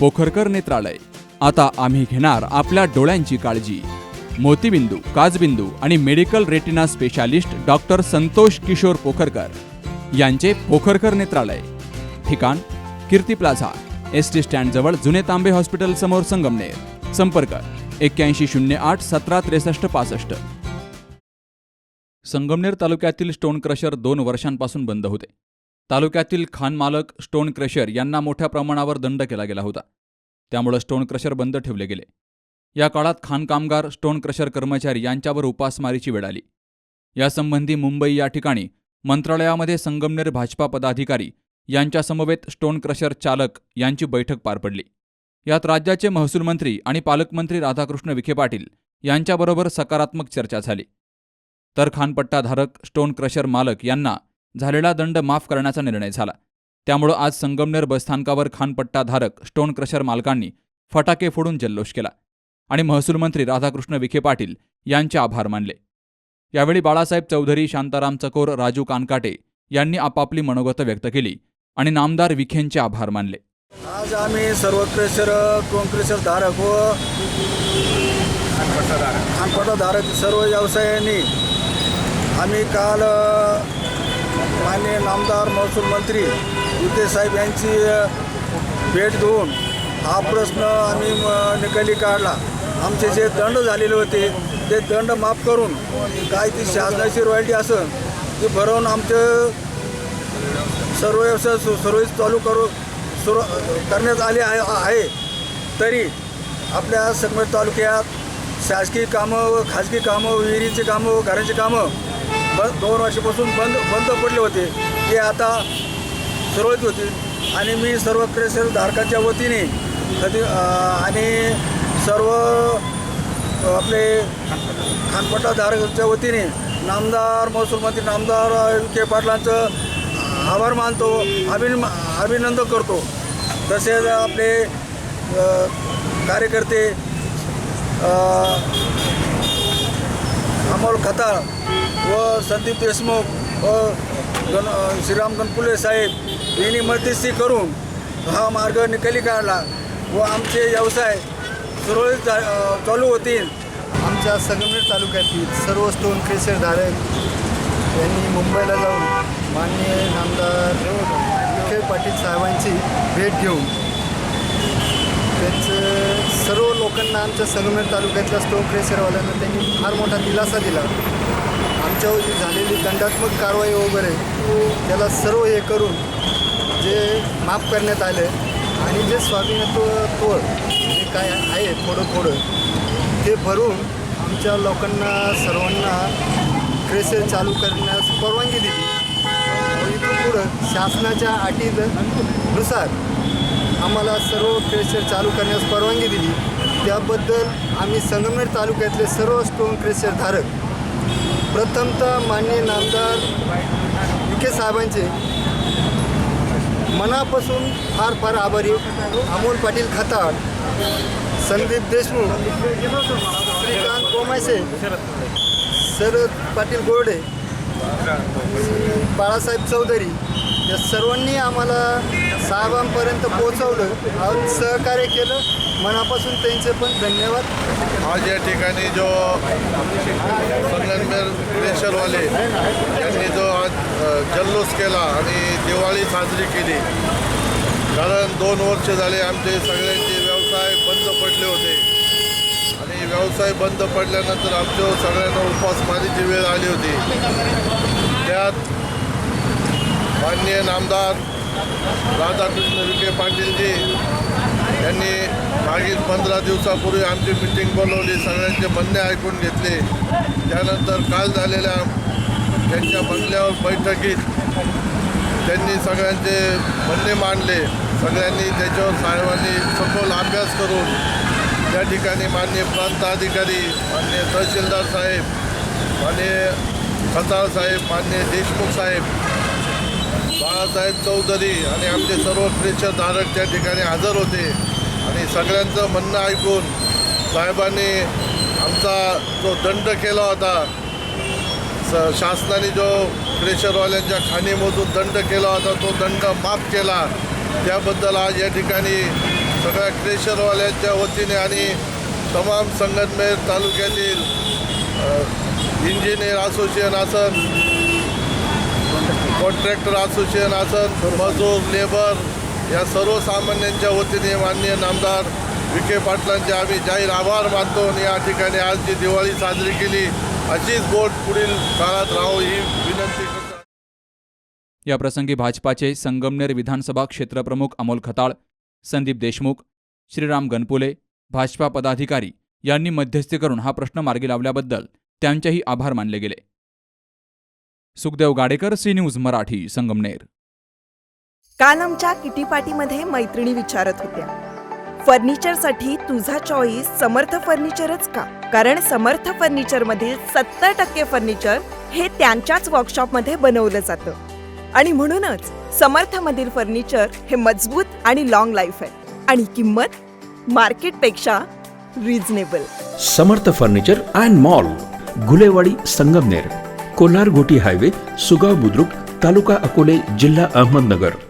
पोखरकर नेत्रालय. आता आम्ही घेणार आपल्या डोळ्यांची काळजी. मोतीबिंदू काजबिंदू आणि medical retina specialist doctor Santosh Kishor Pokharkar यांचे पोखरकर नेत्रालय. ठिकाण कीर्ती प्लाझा एस टी स्टँडजवळ जुने तांबे हॉस्पिटल समोर संगमनेर. संपर्क एक्क्याऐंशी शून्य आठ सतरा त्रेसष्ट पासष्ट. संगमनेर तालुक्यातील स्टोन क्रशर दोन वर्षांपासून बंद होते. तालुक्यातील खानमालक स्टोन क्रशर यांना मोठ्या प्रमाणावर दंड केला गेला होता. त्यामुळं स्टोन क्रशर बंद ठेवले गेले. या काळात खाणकामगार स्टोन क्रशर कर्मचारी यांच्यावर उपासमारीची वेळ आली. यासंबंधी मुंबई या ठिकाणी मंत्रालयामध्ये संगमनेर भाजपा पदाधिकारी यांच्यासमवेत स्टोन क्रशर चालक यांची बैठक पार पडली. यात राज्याचे महसूल मंत्री आणि पालकमंत्री राधाकृष्ण विखे पाटील यांच्याबरोबर सकारात्मक चर्चा झाली. तर खानपट्टाधारक स्टोन क्रशर मालक यांना झालेला दंड माफ करण्याचा निर्णय झाला. त्यामुळं आज संगमनेर बसस्थानकावर खानपट्टाधारक स्टोन क्रशर मालकांनी फटाके फोडून जल्लोष केला आणि महसूल मंत्री राधाकृष्ण विखे पाटील यांचे आभार मानले. यावेळी बाळासाहेब चौधरी शांताराम चकोर राजू कानकाटे यांनी आपापली मनोगत व्यक्त केली आणि नामदार विखेंचे आभार मानले. आज आम्ही सर्व क्रेशर क्रेशर धारक व खानपटा धारक सर्व व्यवसायांनी आम्ही काल माननीय नामदार महसूल मंत्री विखे यांची भेट घेऊन हा प्रश्न आम्ही म, निकाली काढला. आमचे जे दंड झालेले होते ते दंड माफ करून काय ती शासनाची रॉयल्टी असेल ती भरवून आमचे सर्व व्यवसाय सु सुरळीत चालू करू सुरू करण्यात आले आहे आहे. तरी आपल्या संगमेर तालुक्यात शासकीय कामं व खाजगी कामं विहिरीची कामं व घरांची कामं बंद दोन वर्षापासून बंद बंद पडले होते. ते आता सुरळीत होतील. आणि मी सर्व क्रेशर धारकाच्या वतीने कधी आणि सर्व आपले खानपट्टा धारकांच्या वतीने नामदार महसूल मंत्री नामदार के पाटलांचं आभार मानतो अभिन अभिनंदन करतो. तसेच आपले कार्यकर्ते अमोल खताळ व संदीप देशमुख व गण श्रीराम गणपुले साहेब यांनी मध्यस्थी करून हा मार्ग निकाली काढला व आमचे व्यवसाय सुरळीत जा- चालू होतील. आमच्या संगमनेर तालुक्यातील सर्व स्टोन क्रेशर धारक यांनी मुंबईला जाऊन माननीय नामदार विखे पाटील साहेबांची भेट घेऊन त्यांचं सर्व लोकांना आमच्या संगमनेर तालुक्यातल्या स्टोन क्रेशरवाल्यांना त्यांनी फार मोठा दिलासा दिला. आमच्यावर जी झालेली दंडात्मक कारवाई वगैरे त्याला सर्व हे करून जे माफ करण्यात आले आणि जे स्वाभिमानत्व तोड जे काय आहे थोडं थोडं ते भरून आमच्या लोकांना सर्वांना क्रेशर चालू करण्यास परवानगी दिली. व इथून पुढं शासनाच्या अटीनुसार आम्हाला सर्व क्रेशर चालू करण्यास परवानगी दिली. त्याबद्दल आम्ही संगमनेर तालुक्यातले सर्व स्टोन क्रेशर धारक प्रथमतः माननीय नामदार विखे साहेबांचे मनापासून फार फार आभारी. अमोल पाटील खताळ संदीप देशमुख श्रीकांत कोमासे शरद पाटील गोरडे बाळासाहेब चौधरी या सर्वांनी आम्हाला साहेबांपर्यंत पोहोचवलं. आणि सहकार्य केलं. मनापासून त्यांचे पण धन्यवाद. आज या ठिकाणी जो संगमनेर यांनी जो आज जल्लोष केला आणि दिवाळी साजरी केली. कारण दोन वर्ष झाले आमचे सगळ्यांचे व्यवसाय बंद पडले होते. आणि व्यवसाय बंद पडल्यानंतर आमच्या सगळ्यांना उपासमारीची वेळ आली होती. त्यात माननीय नामदार राधाकृष्ण विखे पाटीलजी यांनी मागील पंधरा दिवसापूर्वी आमची मिटिंग बोलवली सगळ्यांचे म्हणणे ऐकून घेतले. त्यानंतर काल झालेल्या त्यांच्या बंगल्यावर बैठकीत त्यांनी सगळ्यांचे म्हणणे मांडले. सगळ्यांनी त्याच्यावर साहेबांनी सखोल अभ्यास करून त्या ठिकाणी माननीय प्रांताधिकारी मान्य माननीय तहसीलदार साहेब माननीय खताळ साहेब माननीय देशमुख साहेब बाळासाहेब चौधरी आणि आमचे सर्व क्रेशर धारक त्या ठिकाणी हजर होते. आणि सगळ्यांचं म्हणणं ऐकून साहेबांनी आमचा जो दंड केला होता स शासनाने जो क्रेशरवाल्यांच्या खाणीमधून दंड केला होता तो दंड माफ केला. त्याबद्दल आज या ठिकाणी सगळ्या क्रेशरवाल्यांच्या वतीने आणि तमाम संगमनेर तालुक्यातील इंजिनियर असोसिएशन असन कॉन्ट्रॅक्टर असोसिएशन असन मजूर लेबर या सर्वसामान्यांच्या वतीने माननीय नामदार विखे पाटलांचे आम्ही जाहीर आभार मानतो आणि या ठिकाणी आज जी दिवाळी साजरी केली अशीच बोट पुढील काळात राहो ही विनंती करतो. याप्रसंगी भाजपाचे संगमनेर विधानसभा क्षेत्रप्रमुख अमोल खताळ संदीप देशमुख श्रीराम गणपुले भाजपा पदाधिकारी यांनी मध्यस्थी करून हा प्रश्न मार्गी लावल्याबद्दल त्यांचेही आभार मानले गेले. Sukhdev Gadekar C news Marathi Sangamner. काल आमच्या किटी पार्टीमध्ये मैत्रिणी विचारत होत्या. फर्निचरसाठी तुझा चॉईस समर्थ फर्निचरच का? कारण समर्थ फर्निचर मधील सत्तर टक्के फर्निचर हे त्यांच्याच वर्कशॉपमध्ये बनवलं जातं. आणि म्हणूनच समर्थ मधील फर्निचर हे मजबूत आणि लॉंग लाईफ आहे. आणि किंमत? मार्केटपेक्षा reasonable Samarth furniture and mall Gulewadi Sangamner. Kolhar Goti highway Sugaon Budruk तालुका अकोले जिल्हा अहमदनगर.